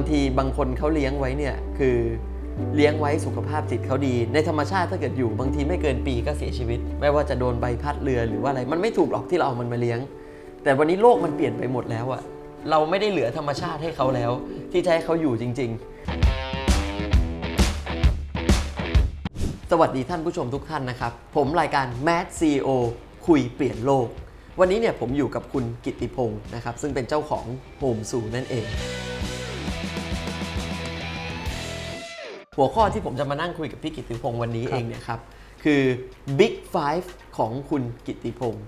างทีบางคนเขาเลี้ยงไว้เนี่ยคือเลี้ยงไว้สุขภาพจิตเขาดี ในธรรมชาติถ้าเกิดอยู่บางทีไม่เกินปีก็เสียชีวิต ไม่ว่าจะโดนใบพัดเรือหรือว่าอะไรมันไม่ถูกหรอกที่เราเอามันมาเลี้ยง แต่วันนี้โลกมันเปลี่ยนไปหมดแล้วอะเราไม่ได้เหลือธรรมชาติให้เขาแล้ว ที่จะให้เขาอยู่จริง ๆ สวัสดีท่านผู้ชมทุกท่านนะครับ ผมรายการ Mad CEO คุยเปลี่ยนโลก วันนี้เนี่ยผมอยู่กับคุณกิติพงศ์นะครับซึ่งเป็นเจ้าของโฮมซูนั่นเอง หัวข้อที่ผมจะมานั่งคุยกับพี่กิตติพงศ์วันนี้เองเนี่ยครับ คือ Big Five ของคุณกิตติพงศ์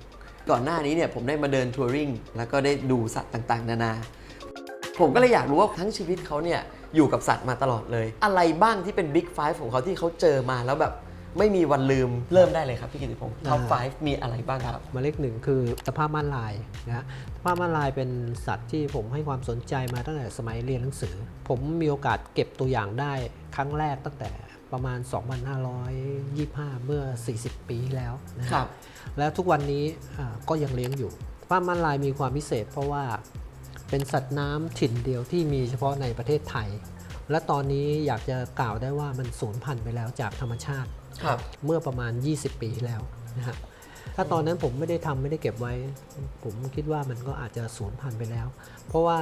ก่อนหน้านี้เนี่ยผมได้มาเดินทัวริงแล้วก็ได้ดูสัตว์ต่างๆ นานา ผมก็เลยอยากรู้ว่าทั้งชีวิตเขาเนี่ยอยู่กับสัตว์มาตลอดเลย อะไรบ้างที่เป็น Big Five ของเขาที่เขาเจอมาแล้วแบบ ไม่มีวันลืมเริ่มได้เลยครับพี่กิตติพงศ์ Top 5มีอะไรบ้างครับหมายเลขหนึ่งคือตะภาพม่านลายนะฮะตะภาพม่านลายเป็นสัตว์ที่ผมให้ความสนใจมาตั้งแต่สมัยเรียนหนังสือ ผมมีโอกาสเก็บตัวอย่างได้ครั้งแรกตั้งแต่ประมาณ 2525 เมื่อ 40 ปีที่แล้วนะฮะครับ และทุกวันนี้อ่าก็ยังเลี้ยงอยู่ตะภาพม่านลายมีความพิเศษ เพราะว่าเป็นสัตว์น้ำถิ่นเดียวที่มีเฉพาะในประเทศไทย และตอนนี้อยากจะกล่าวได้ว่ามันสูญพันธุ์ไปแล้วจากธรรมชาติ ครับ เมื่อประมาณ 20 ปีที่แล้วนะฮะถ้าตอนนั้นผมไม่ได้ทำไม่ได้เก็บไว้ ผมคิดว่ามันก็อาจจะสูญพันธุ์ไปแล้ว เพราะว่า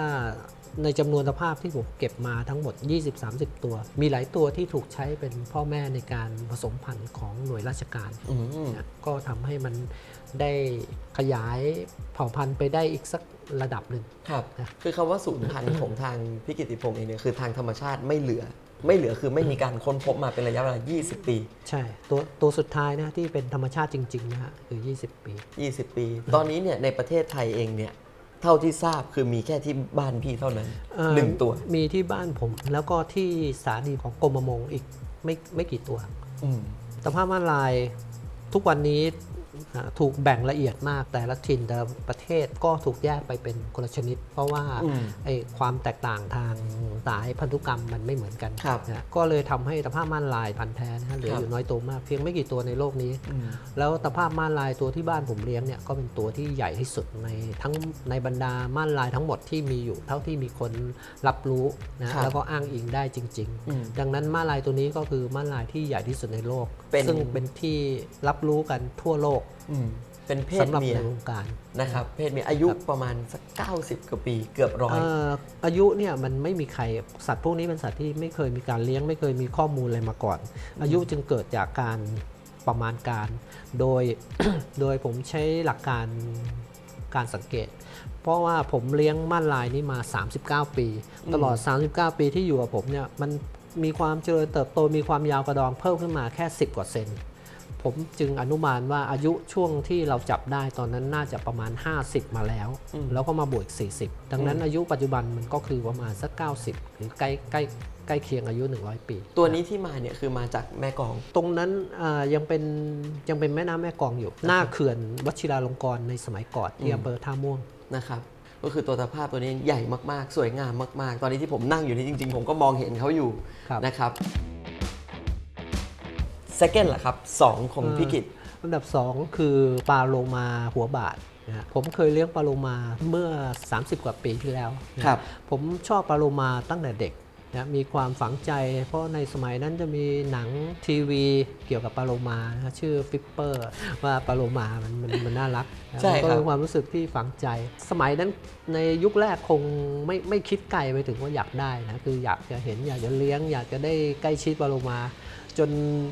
ในจำนวนสภาพที่ผมเก็บมาทั้งหมด 20-30 ตัว มีหลายตัวที่ถูกใช้เป็นพ่อแม่ในการผสมพันธุ์ของหน่วยราชการอืมนะก็ทำให้มันได้ขยายเผ่าพันธุ์ไปได้อีกสักระดับหนึ่ง ครับ นะ คือคำว่าสูญพันธุ์ของทางพี่กิตติพงศ์เองเนี่ยคือทางธรรมชาติไม่เหลือ ไม่เหลือคือไม่มีการค้นพบมาเป็นระยะเวลา 20 ปี ใช่ ตัวตัวสุดท้ายนะที่เป็นธรรมชาติจริงๆนะฮะคือ 20 ปี 20 ปี ตอนนี้เนี่ยในประเทศไทยเองเนี่ยเท่าที่ทราบคือมีแค่ที่บ้านพี่เท่านั้นเอ่อหนึ่งตัว มีที่บ้านผมแล้วก็ที่สถานีของกรมประมงอีกไม่ไม่กี่ตัวอืมสภาพม่านลายทุกวันนี้อ่า ถูกแบ่งละเอียดมากแต่ละถิ่นแต่ละประเทศก็ถูกแยกไปเป็นคนละชนิด เพราะว่าอืมไอ้ความแตกต่างทางสายพันธุกรรมมันไม่เหมือนกันครับนะก็เลยทำให้สภาพม่านลายพันธุ์แท้นะฮะเหลือครับอยู่น้อยตัวมากเพียงไม่กี่ตัวในโลกนี้อืมแล้วตะภาพม่านลายตัวที่บ้านผมเลี้ยงเนี่ยก็เป็นตัวที่ใหญ่ที่สุดในทั้งในบรรดาม่านลายทั้งหมดที่มีอยู่ เท่าที่มีคนรับรู้นะครับแล้วก็อ้างอิงได้จริงอืมๆดังนั้นม่านลายตัวนี้ก็คือม่านลายที่ใหญ่ที่สุดในโลกเป็นซึ่งเป็นที่รับรู้กันทั่วโลกอืมเป็นเพศสำหรับเมียในวงการนะครับ เพศเมียอายุประมาณสัก90กว่าปีเกือบร้อย เอ่ออายุเนี่ยมันไม่มีใครสัตว์พวกนี้เป็นสัตว์ที่ไม่เคยมีการเลี้ยง ไม่เคยมีข้อมูลอะไรมาก่อน อายุจึงเกิดจากการประมาณการ โดย โดยผมใช้หลักการการสังเกต เพราะว่าผมเลี้ยงม่านลายนี้มา 39 ปี ตลอด 39 ปีที่อยู่กับผมเนี่ยมันมีความเจริญเติบโตมีความยาวกระดองเพิ่มขึ้นมาแค่ 10 กว่าเซน ผมจึงอนุมานว่าอายุช่วงที่เราจับได้ตอนนั้นน่าจะประมาณ 50 มาแล้วอืมแล้วก็มาบวกอีก40 ดังนั้นอายุปัจจุบันมันก็คือประมาณสัก 90 หรือใกล้ใกล้ใกล้เคียงอายุ 100 ปี ตัวนี้ที่มาเนี่ยคือมาจากแม่กลอง ตรงนั้นอ่ายังเป็นยังเป็นแม่น้ำแม่กลองอยู่ หน้าเขื่อนวชิราลงกรณ์ในสมัยก่อนที่อืมอำเภอท่าม่วงนะครับก็คือตัวตะภาพตัวนี้ใหญ่มากๆ สวยงามมาก ๆ ตอนนี้ที่ผมนั่งอยู่นี่จริง ๆ ผมก็มองเห็นเขาอยู่ครับ นะครับ second ล่ะครับสองของพี่กิตอันดับ 2 คือปลาโลมาหัวบาทนะฮะผมเคยเลี้ยงปลาโลมาเมื่อ 30 กว่าปีที่แล้วนะครับ ผมชอบปลาโลมาตั้งแต่เด็กนะมีความฝังใจ เพราะในสมัยนั้นจะมีหนังทีวีเกี่ยวกับปลาโลมานะฮะชื่อฟิปเปอร์ว่าปลาโลมามันมันมันน่ารักนะใช่มันก็ครับเป็นความรู้สึกที่ฝังใจ สมัยนั้นในยุคแรกคงไม่ไม่คิดไกลไปถึงว่าอยากได้นะคืออยากจะเห็นอยากจะเลี้ยง อยากจะได้ใกล้ชิดปลาโลมา จน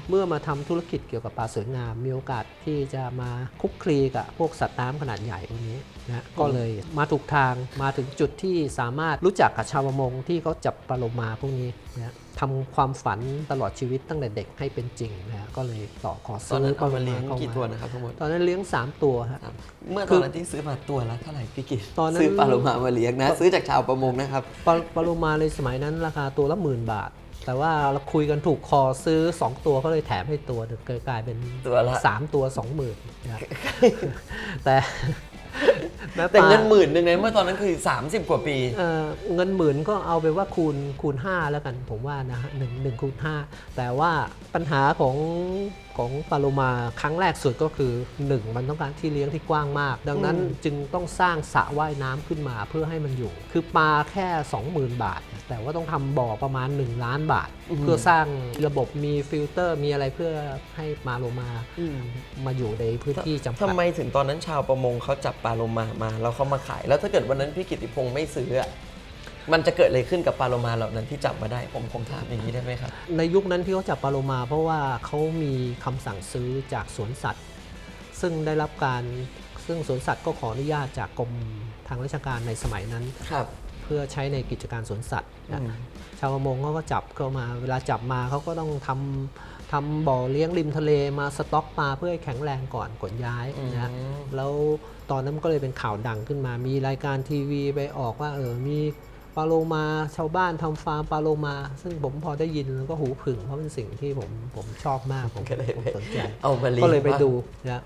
เมื่อมาทำธุรกิจเกี่ยวกับปลาสวยงาม มีโอกาสที่จะมาคลุกคลีกับพวกสัตว์น้ำขนาดใหญ่พวกนี้นะก็เลยมาถูกทางมาถึงจุดที่สามารถรู้จักกับชาวประมงที่เขาจับปลาโลมาพวกนี้นะทำความฝันตลอดชีวิตตั้งแต่เด็กให้เป็นจริงนะก็เลยต่อขอตอนซื้นั้อนปเอาลาโลมาเลี้ยงเข้ากี่ตัวมานะครับทั้งหมดตอนนั้นเลี้ยง 3 ตัวฮะครับเมื่อตคืออนนั้นที่ซื้อมาตัวละเท่าไหร่พี่กิตตอนนั้นซื้อปลาโลมามาเลี้ยงนะ ซื้อจากชาวประมงนะครับปลาปลาโลมาในสมัยนั้นราคาตัวละหมื่นบาท แต่ว่าเราคุยกันถูกคอซื้อ 2 ตัวเขาเลยแถมให้ตัวหนึ่งเกิดกลายเป็นตัวละ สามตัวสองหมื่นนะครับแต่ม้แต่ปลาเงินหมื่นหนึ่งในเมื่อตอนนั้นคือ 30 กว่าปี เอ่อเงินหมื่นก็เอาไปว่าคูณคูณ 5 แล้วกันผมว่านะฮะหนึ่งหนึ่งคูณ 5 แต่ว่าปัญหาของของปลาโลมาครั้งแรกสุดก็คือ 1 มันต้องการที่เลี้ยงที่กว้างมาก ดังนั้นอืม จึงต้องสร้างสระว่ายน้ำขึ้นมาเพื่อให้มันอยู่ คือปลาแค่ 20,000 บาทเนี่ย แต่ว่าต้องทำบ่อประมาณ 1 ล้านบาทอืมเพื่อสร้างระบบมีฟิลเตอร์ มีอะไรเพื่อให้ปลาโลมาอืมมาอยู่ในพื้นที่จำกัทำดไมถึงตอนนั้นชาวประมงเขาจับปลาโลมามาแล้วเขามาขาย แล้วถ้าเกิดวันนั้นพี่กิติพงศ์ไม่ซื้ออะมันจะเกิดอะไรขึ้นกับปลาโลมาเหล่านั้นที่จับมาได้ผมผมถามอย่างนี้ได้ไหมครับ ในยุคนั้นที่เขาจับปลาโลมา เพราะว่าเขามีคำสั่งซื้อจากสวนสัตว์ ซึ่งได้รับการซึ่งสวนสัตว์ก็ขออนุญาตจากกรมทางราชการในสมัยนั้นครับเพื่อใช้ในกิจการสวนสัตว์นะอืมชาวประมงเขาก็จับเข้ามา เวลาจับมาเขาก็ต้องทำทำบ่อเลี้ยงริมทะเลมาสต็อกปลาเพื่อให้แข็งแรงก่อนขนย้ายนะอืมแล้วตอนนั้นมันก็เลยเป็นข่าวดังขึ้นมา มีรายการทีวีไปออกว่าเออมีปลาโลมาชาวบ้านทำฟาร์มปลาโลมา ซึ่งผมพอได้ยินแล้วก็หูผึ่งเพราะเป็นสิ่งที่ผมผมชอบมากผมก็เลยผมไปสนใจเอามาเลี้ยงก็เลยไปบ้างดูนะ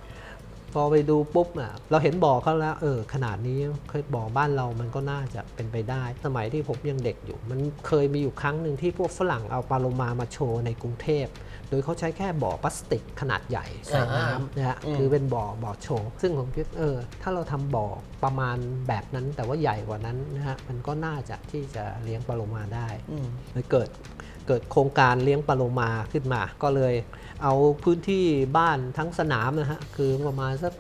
พอไปดูปุ๊บอะเราเห็นบ่อเขาแล้วเออขนาดนี้เคยบ่อบ้านเรามันก็น่าจะเป็นไปได้ สมัยที่ผมยังเด็กอยู่ มันเคยมีอยู่ครั้งหนึ่งที่พวกฝรั่งเอาปลาโลมามาโชว์ในกรุงเทพโดยเขาใช้แค่บ่อพลาสติกขนาดใหญ่ใส่น้ำนะฮะอืมคือเป็นบ่อบ่อโชว์ซึ่งผมคิดเออถ้าเราทำบ่อประมาณแบบนั้นแต่ว่าใหญ่กว่านั้นนะฮะมันก็น่าจะที่จะเลี้ยงปลาโลมาได้อืมเลยเกิด เกิดโครงการเลี้ยงปลาโลมาขึ้นมา ก็เลยเอาพื้นที่บ้านทั้งสนามนะฮะคือประมาณสัก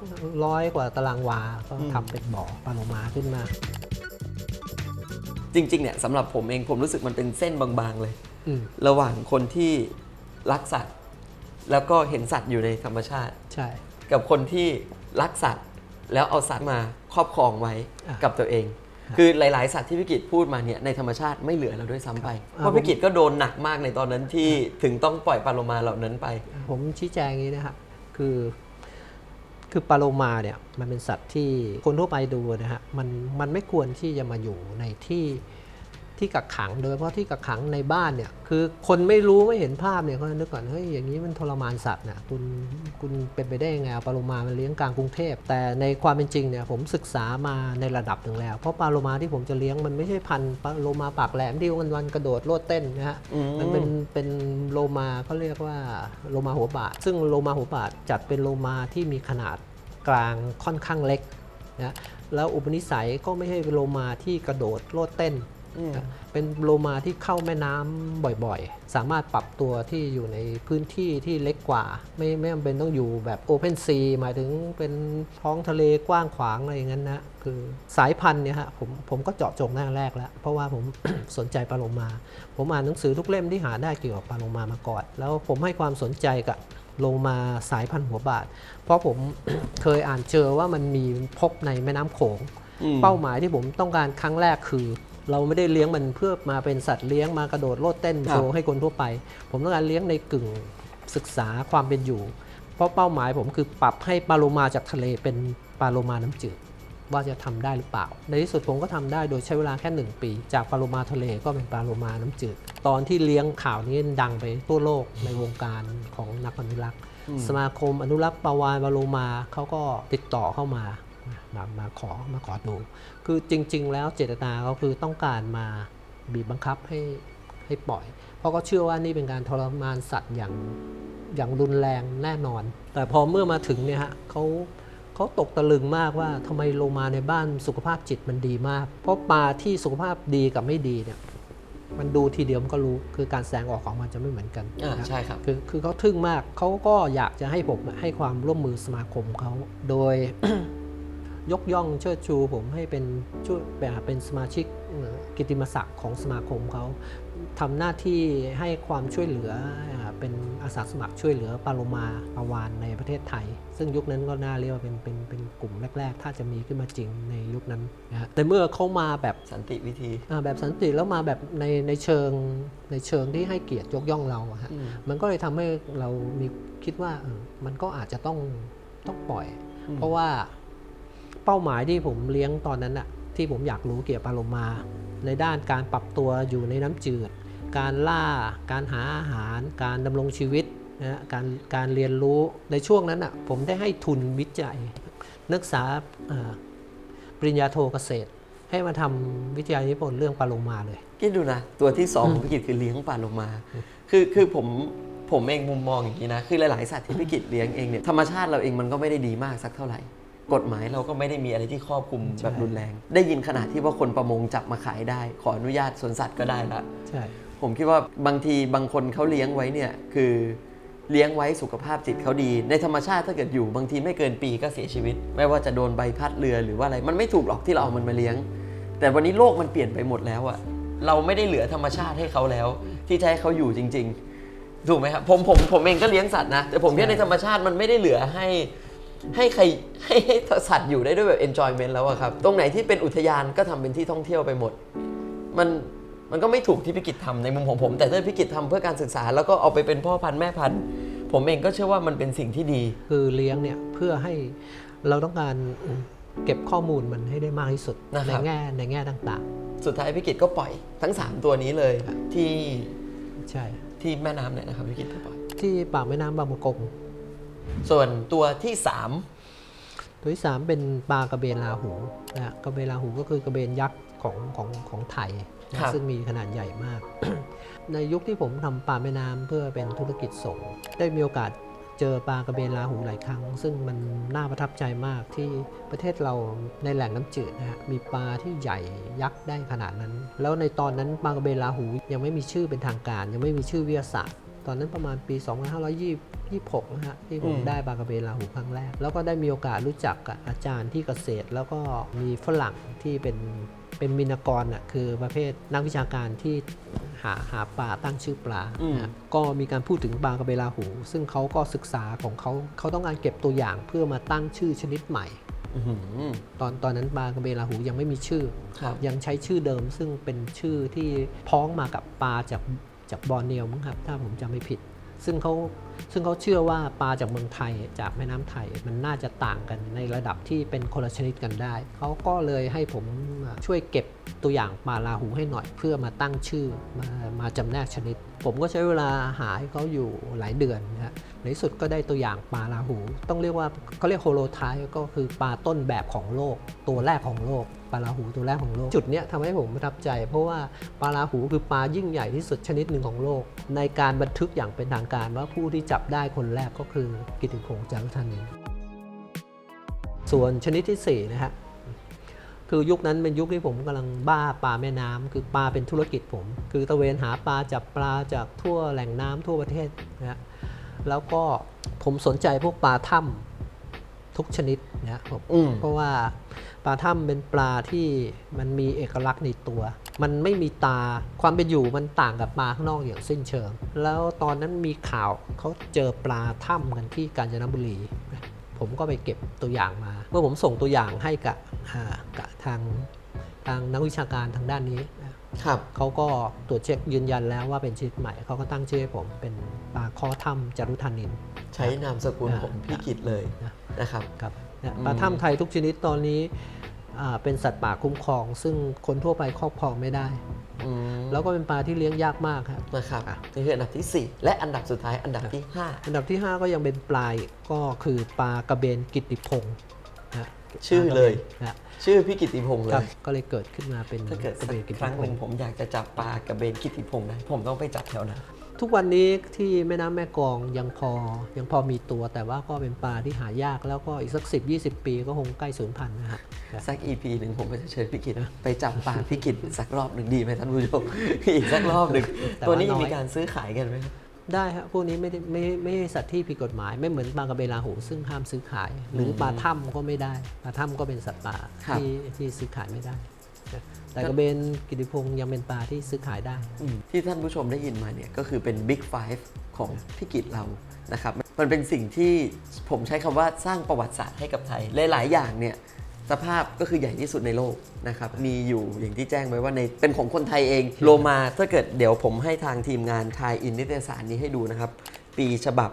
ร้อยกว่าตารางวา ก็อืมทำเป็นบ่อปลาโลมาขึ้นมา จริงๆเนี่ยสำหรับผมเองผมรู้สึกมันเป็นเส้นบางๆเลยอืมระหว่างคนที่รักสัตว์ แล้วก็เห็นสัตว์อยู่ในธรรมชาติใช่กับคนที่รักสัตว์แล้วเอาสัตว์มาครอบครองไว้อะกับตัวเอง คือหลาย ๆ สัตว์ที่พิกิจพูดมาเนี่ยในธรรมชาติไม่เหลือเราด้วยซ้ำไปครับเพราะพิกิจก็โดนหนักมากในตอนนั้นที่ถึงต้องปล่อยปลาโลมาเหล่านั้นไป ผมชี้แจงอย่างนี้นะฮะคือคือปลาโลมาเนี่ยมันเป็นสัตว์ที่คนทั่วไปดูนะฮะมันมันไม่ควรที่จะมาอยู่ในที่ ที่กักขังโดยเฉพาะที่กักขังในบ้านเนี่ยคือคนไม่รู้ไม่เห็นภาพเนี่ยเขาจะนึกก่อนเฮ้ยอย่างนี้มันทรมานสัตว์นะคุณคุณเป็นไปได้ยังไงเอาปลาโลมามันเลี้ยงกลางกรุงเทพ แต่ในความเป็นจริงเนี่ยผมศึกษามาในระดับหนึ่งแล้ว เพราะปลาโลมาที่ผมจะเลี้ยงมันไม่ใช่พันธุ์ปลาโลมาปากแหลมที่วันวันๆกระโดดโลดเต้นนะฮะอืมมันเป็นเป็นโลมาเขาเรียกว่าโลมาหัวบาดซึ่งโลมาหัวบาดจัดเป็นโลมาที่มีขนาดกลางค่อนข้างเล็กนะแล้วอุปนิสัยก็ไม่ใช่เป็นโลมาที่กระโดดโลดเต้นอืมนะ เป็นโลมาที่เข้าแม่น้ำบ่อยๆ สามารถปรับตัวที่อยู่ในพื้นที่ที่เล็กกว่า ไม่ไม่จำเป็นต้องอยู่แบบโอเพนซีหมายถึงเป็นท้องทะเลกว้างขวางอะไรอย่างนั้นนะคือสายพันธุ์เนี่ยฮะผมผมก็เจาะจงหน้าแรกแล้ว เพราะว่าผมสนใจปลาโลมา ผมอ่านหนังสือทุกเล่มที่หาได้เกี่ยวกับปลาโลมามาก่อน แล้วผมให้ความสนใจกับโลมาสายพันธุ์หัวบาด เพราะผมเคยอ่านเจอว่ามันมีพบในแม่น้ำโขงอืมเป้าหมายที่ผมต้องการครั้งแรกคือ เราไม่ได้เลี้ยงมันเพื่อมาเป็นสัตว์เลี้ยงมากระโดดโลดเต้นครับโชว์ให้คนทั่วไป ผมต้องการเลี้ยงในกึ่งศึกษาความเป็นอยู่ เพราะเป้าหมายผมคือปรับให้ปลาโลมาจากทะเลเป็นปลาโลมาน้ำจืดว่าจะทำได้หรือเปล่า ในที่สุดผมก็ทำได้โดยใช้เวลาแค่ 1 ปี จากปลาโลมาทะเลก็เป็นปลาโลมาน้ำจืด ตอนที่เลี้ยงข่าวนี้ดังไปทั่วโลกในวงการของนักอนุรักษ์ สมาคมอนุรักษ์ปลาวานปลาโลมาเขาก็ติดต่อเข้ามามามาขอมาขอดู คือจริง ๆ แล้วเจตนาเขาคือต้องการมาบีบบังคับให้ให้ปล่อย เพราะเขาเชื่อว่านี่เป็นการทรมานสัตว์อย่างอย่างรุนแรงแน่นอน แต่พอเมื่อมาถึงเนี่ยฮะเขาเขาตกตะลึงมากว่าทำไมโลมาในบ้านสุขภาพจิตมันดีมาก เพราะปลาที่สุขภาพดีกับไม่ดีเนี่ยมันดูทีเดียวมันก็รู้คือการแสดงออกของมันจะไม่เหมือนกันอ่านะครับใช่ครับคือคือเขาทึ่งมากเขาก็อยากจะให้ผมให้ความร่วมมือสมาคมเขาโดย ยกย่องเชิดชูผมให้เป็นช่วยแบบเป็นสมาชิกเอ่อกิตติมศักดิ์ของสมาคมเขาทำหน้าที่ให้ความช่วยเหลืออ่าเป็นอาสาสมัครช่วยเหลือปาโลมาปาวานในประเทศไทย ซึ่งยุคนั้นก็น่าเรียกว่าเป็นเป็นเป็นกลุ่มแรก ๆ ถ้าจะมีขึ้นมาจริงในยุคนั้นนะฮะแต่เมื่อเขามาแบบสันติวิธีอ่าแบบสันติแล้วมาแบบในในเชิงในเชิงที่ให้เกียรติยกย่องเราอะฮะอืมมันก็เลยทำให้เรามีคิดว่าเออมันก็อาจจะต้องต้องปล่อยอืมเพราะว่า เป้าหมายที่ผมเลี้ยงตอนนั้นอะที่ผมอยากรู้เกี่ยวกับปลาโลมา ในด้านการปรับตัวอยู่ในน้ำจืด การล่า การหาอาหาร การดำรงชีวิตนะฮะการการเรียนรู้ในช่วงนั้นอะผมได้ให้ทุนวิจัย นักศึกษาอ่าปริญญาโทเกษตร ให้มาทำวิทยานิพนธ์เรื่องปลาโลมาเลยคิดดูนะ ตัวที่สองของพิกิจคือเลี้ยงปลาโลมา คือคือผมผมเองมุมมองอย่างนี้นะ คือหลาย ๆ สัตว์ที่พิกิจเลี้ยงเองเนี่ยธรรมชาติเราเองมันก็ไม่ได้ดีมากสักเท่าไหร่ กฎหมายเราก็ไม่ได้มีอะไรที่ครอบคลุมใช่แบบรุนแรง ได้ยินขนาดที่ว่าคนประมงจับมาขายได้ ขออนุญาตสวนสัตว์ก็ได้ละใช่ผมคิดว่าบางทีบางคนเขาเลี้ยงไว้เนี่ยคือเลี้ยงไว้สุขภาพจิตเขาดี ในธรรมชาติถ้าเกิดอยู่บางทีไม่เกินปีก็เสียชีวิต ไม่ว่าจะโดนใบพัดเรือหรือว่าอะไรมันไม่ถูกหรอกที่เราเอามันมาเลี้ยง แต่วันนี้โลกมันเปลี่ยนไปหมดแล้วอะเราไม่ได้เหลือธรรมชาติให้เขาแล้ว ที่จะให้เขาอยู่จริง ๆ ถูกไหมครับผมผมผมเองก็เลี้ยงสัตว์นะแต่ผมคิดในธรรมชาติมันไม่ได้เหลือให้ ให้ใครให้ให้สัตว์อยู่ได้ด้วยแบบ enjoyment แล้วอะครับ ตรงไหนที่เป็นอุทยานก็ทำเป็นที่ท่องเที่ยวไปหมด มันมันก็ไม่ถูกที่พิกิจทำในมุมของผม แต่ถ้าพิกิจทำเพื่อการศึกษา แล้วก็เอาไปเป็นพ่อพันธุ์แม่พันธุ์ผมเองก็เชื่อว่ามันเป็นสิ่งที่ดี คือเลี้ยงเนี่ยเพื่อให้เราต้องการเก็บข้อมูลมันให้ได้มากที่สุดนะคในรับแง่ในแง่ต่างสุดท้ายพิกิจก็ปล่อยทั้ง 3 ตัวนี้เลยที่ๆใช่ที่แม่น้ำเนี่ยนะครับพิกิจก็ปล่อยที่ปากแม่น้ำบางประกง ส่วนตัวที่ตัวที่สามเป็นปลากระเบนลาหูนะฮะกระเบนลาหูก็คือกระเบนยักษ์ของของของไทยนะซึ่งมีขนาดใหญ่มาก ในยุคที่ผมทำปลาแม่น้ำเพื่อเป็นธุรกิจส่ง ได้มีโอกาสเจอปลากระเบนลาหูหลายครั้ง ซึ่งมันน่าประทับใจมากที่ประเทศเราในแหล่งน้ำจืดนะฮะมีปลาที่ใหญ่ยักษ์ได้ขนาดนั้น แล้วในตอนนั้นปลากระเบนลาหูยังไม่มีชื่อเป็นทางการ ยังไม่มีชื่อวิทยาศาสตร์ ตอนนั้นประมาณปี 2526นะฮะที่ผมอืมได้ปลากระเบนลาหูครั้งแรก แล้วก็ได้มีโอกาสรู้จักกับอาจารย์ที่เกษตร แล้วก็มีฝรั่งที่เป็นเป็นมินากรอะคือประเภทนักวิชาการที่หาหาปลาตั้งชื่อปลาอืมนะฮะก็มีการพูดถึงปลากระเบนลาหู ซึ่งเขาก็ศึกษาของเขาเขาต้องการเก็บตัวอย่างเพื่อมาตั้งชื่อชนิดใหม่3อื้อหือตอนตอนนั้นปลากระเบนลาหูยังไม่มีชื่อครับยังใช้ชื่อเดิมซึ่งเป็นชื่อที่พ้องมากับปลาจาก จากบอร์เนียวมั้งครับ ถ้าผมจำไม่ผิด ซึ่งเขาซึ่งเขาเชื่อว่าปลาจากเมืองไทยจากแม่น้ำไทยมันน่าจะต่างกันในระดับที่เป็นคนละชนิดกันได้ เขาก็เลยให้ผมช่วยเก็บตัวอย่างปลาลาหูให้หน่อยเพื่อมาตั้งชื่อมามาจำแนกชนิด ผมก็ใช้เวลาหาให้เขาอยู่หลายเดือนนะฮะในที่สุดก็ได้ตัวอย่างปลาลาหู ต้องเรียกว่าเขาเรียกโฮโลไทป์ก็คือปลาต้นแบบของโลก ตัวแรกของโลกปลาลาหูตัวแรกของโลก จุดเนี้ยทำให้ผมประทับใจ เพราะว่าปลาลาหูคือปลายิ่งใหญ่ที่สุดชนิดหนึ่งของโลก ในการบันทึกอย่างเป็นทางการว่าผู้ที่จับได้คนแรกก็คือกิติพงษ์จารุธานินส่วนชนิดที่สี่นะฮะ คือยุคนั้นเป็นยุคที่ผมกำลังบ้าปลาแม่น้ำคือปลาเป็นธุรกิจผม คือตะเวนหาปลาจับปลาจากทั่วแหล่งน้ำทั่วประเทศนะฮะแล้วก็ผมสนใจพวกปลาถ้ำทุกชนิดนะฮะผมอืมเพราะว่าปลาถ้ำเป็นปลาที่มันมีเอกลักษณ์ในตัว มันไม่มีตาความเป็นอยู่มันต่างกับปลาข้างนอกอย่างสิ้นเชิง แล้วตอนนั้นมีข่าวเขาเจอปลาถ้ำกันที่กาญจนบุรี ผมก็ไปเก็บตัวอย่างมา เมื่อผมส่งตัวอย่างให้กับอ่ากับทางทางนักวิชาการทางด้านนี้นะครับเขาก็ตรวจเช็คยืนยันแล้วว่าเป็นชนิดใหม่เขาก็ตั้งชื่อให้ผมเป็นปลาคอถ้ำจารุธานิน ใช้นามสกุลของพิกิจเลยนะนะครับครับเนี่ยอืมปลาถ้ำไทยทุกชนิดตอนนี้อ่า เป็นสัตว์ป่าคุ้มครอง ซึ่งคนทั่วไปครอบครองไม่ได้อืมแล้วก็เป็นปลาที่เลี้ยงยากมากครับนะครับอะนี่คืออันดับที่ 4 และอันดับสุดท้ายอันดับที่อันดับที่ 5 ก็ยังเป็นปลายก็คือปลากระเบนกิตติพงศ์นะชื่อเลยนะ5ชื่อพี่กิตติพงศ์เลครับยก็เลยเกิดขึ้นมาเป็นถ้าเกิดกสัระกเบนกิตคติรั้งพหนึ่งงศ์ผมอยากจะจับปลากระเบนกิตติพงศ์นะผมต้องไปจับแถวนั้น ทุกวันนี้ที่แม่น้ำแม่กลองยังพอยังพอมีตัว แต่ว่าก็เป็นปลาที่หายากแล้วก็อีกสัก 10 20 ปีก็คงใกล้สูญพันธุ์นะฮะสัก EP หนึ่งผมก็จะเชิญพี่กิตไปจับปลาพี่กิตสักรอบหนึ่งดีไหมท่านผู้ชมอีกสักรอบหนึ่งแต่ว่าตัวนี้ยังน้อยมีการซื้อขายกันไหมครับได้ครับพวกนี้ไม่ได้ไม่ไม่ใช่สัตว์ที่ผิดกฎหมาย ไม่เหมือนปลากระเบนลาหูซึ่งห้ามซื้อขาย หรือปลาถ้ำก็ไม่ได้ปลาถ้ำก็เป็นสัตว์ป่าครับที่ที่ซื้อขายไม่ได้นะ แต่กระเบนกิติพงศ์ยังเป็นปลาที่ซื้อขายได้อืมที่ท่านผู้ชมได้ยินมาเนี่ยก็คือเป็น Big Five ของพี่กิตเรานะครับมันเป็นสิ่งที่ผมใช้คำว่าสร้างประวัติศาสตร์ให้กับไทยหลาย ๆ อย่างเนี่ยสภาพก็คือใหญ่ที่สุดในโลกนะครับ มีอยู่อย่างที่แจ้งไว้ว่าในเป็นของคนไทยเอง โลมาถ้าเกิดเดี๋ยวผมให้ทางทีมงานทายอินนิตยสารนี้ให้ดูนะครับ ปีฉบับ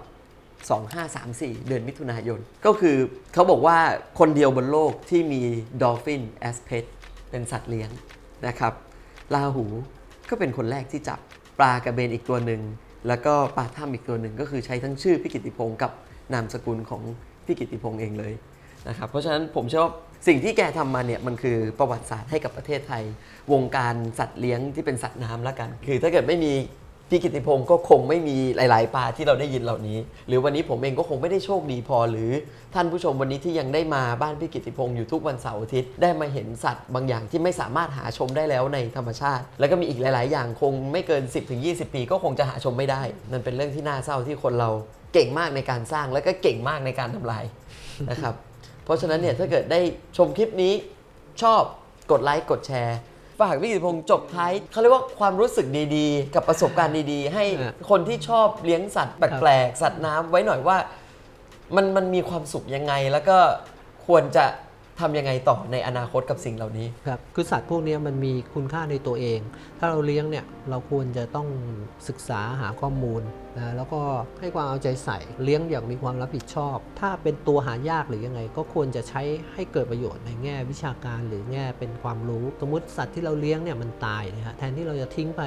2534 เดือนมิถุนายน ก็คือเขาบอกว่าคนเดียวบนโลกที่มีดอลฟินแอสเพ t เป็นสัตว์เลี้ยงนะครับลาหูก็เป็นคนแรกที่จับปลากระเบนอีกตัวหนึ่งแล้วก็ปลาถ้ำอีกตัวหนึ่งก็คือใช้ทั้งชื่อพี่กิติพงศ์กับนามสกุลของพี่กิติพงศ์เองเลยนะครับเพราะฉะนั้นผมเชื่อว่าสิ่งที่แกทำมาเนี่ยมันคือประวัติศาสตร์ให้กับประเทศไทย วงการสัตว์เลี้ยงที่เป็นสัตว์น้ำแล้วกัน คือถ้าเกิดไม่มี พี่กิติพงศ์ก็คงไม่มีหลาย ๆ ปลาที่เราได้ยินเหล่านี้ หรือวันนี้ผมเองก็คงไม่ได้โชคดีพอ หรือท่านผู้ชมวันนี้ที่ยังได้มาบ้านพี่กิติพงศ์อยู่ทุกวันเสาร์อาทิตย์ได้มาเห็นสัตว์บางอย่างที่ไม่สามารถหาชมได้แล้วในธรรมชาติ แล้วก็มีอีกหลาย ๆ อย่างคงไม่เกิน 10-20 ปี ก็คงจะหาชมไม่ได้นั่นเป็นเรื่องที่น่าเศร้าที่คนเราเก่งมากในการสร้างแล้วก็เก่งมากในการทำลายนะครับ เพราะฉะนั้นเนี่ยถ้าเกิดได้ชมคลิปนี้ชอบกดไลค์กดแชร์ ฝากพี่กิติพงศ์จบท้ายเขาเรียกว่าความรู้สึกดีๆ กับประสบการณ์ดีๆ ให้ฮะคนที่ชอบเลี้ยงสัตว์แปลกๆสัตว์น้ำไว้หน่อยว่า มันมันมีความสุขยังไง แล้วก็ควรจะทำยังไงต่อในอนาคตกับสิ่งเหล่านี้ ครับคือสัตว์พวกเนี้ยมันมีคุณค่าในตัวเอง ถ้าเราเลี้ยงเนี่ยเราควรจะต้องศึกษาหาข้อมูล นะแล้วก็ให้ความเอาใจใส่เลี้ยงอย่างมีความรับผิดชอบ ถ้าเป็นตัวหายากหรือยังไง ก็ควรจะใช้ให้เกิดประโยชน์ในแง่วิชาการหรือแง่เป็นความรู้ สมมติสัตว์ที่เราเลี้ยงเนี่ยมันตายนะฮะแทนที่เราจะทิ้งไป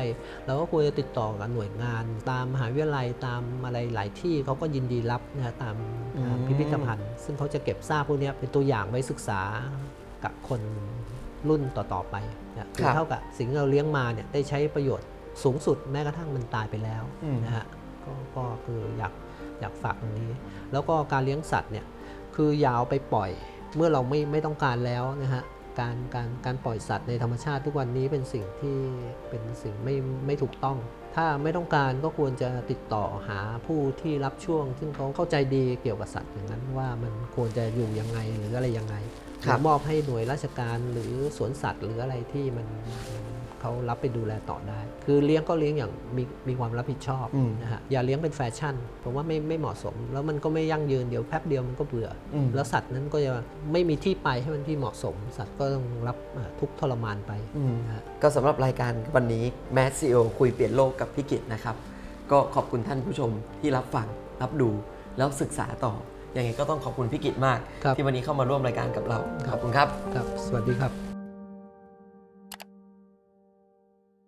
เราก็ควรจะติดต่อกับหน่วยงาน ตามมหาวิทยาลัยตามอะไรหลายที่เขาก็ยินดีรับนะฮะตามอืมพิพิธภัณฑ์ ซึ่งเขาจะเก็บซากพวกเนี้ยเป็นตัวอย่างไว้ศึกษากับคนรุ่นต่อๆไปนะคือครับเท่ากับสิ่งที่เราเลี้ยงมาเนี่ยได้ใช้ประโยชน์สูงสุดแม้กระทั่งมันตายไปแล้วอืมนะฮะ ก็ก็คืออยากอยากฝากตรงนี้ แล้วก็การเลี้ยงสัตว์เนี่ยคืออยาวไปปล่อยเมื่อเราไม่ไม่ต้องการแล้วนะฮะการการการปล่อยสัตว์ในธรรมชาติทุกวันนี้เป็นสิ่งที่เป็นสิ่งไม่ไม่ถูกต้อง ถ้าไม่ต้องการก็ควรจะติดต่อหาผู้ที่รับช่วง ซึ่งเขาเข้าใจดีเกี่ยวกับสัตว์อย่างนั้นว่ามันควรจะอยู่ยังไงหรืออะไรยังไงหครัรืบอมอบให้หน่วยราชการหรือสวนสัตว์หรืออะไรที่มันมัน เขารับไปดูแลต่อได้ คือเลี้ยงก็เลี้ยงอย่างมีมีความรับผิดชอบอืมนะฮะอย่าเลี้ยงเป็นแฟชั่นผมว่าไม่ไม่เหมาะสม แล้วมันก็ไม่ยั่งยืนเดี๋ยวแป๊บเดียวมันก็เบื่ออมแล้วสัตว์นั้นก็จะไม่มีที่ไปให้มันที่เหมาะสม สัตว์ก็ต้องรับอ่าทุกข์ทรมานไปอืมนะฮะก็สำหรับรายการวันนี้แมสซีโอคุยเปลี่ยนโลกกับพี่กิตนะครับก็ขอบคุณท่านผู้ชมที่รับฟังรับดูแล้วศึกษาต่อยังไงก็ต้องขอบคุณพี่กิตมากครับที่วันนี้เข้ามาร่วมรายการกับเราขอบคุณครับครับ สวัสดีครับ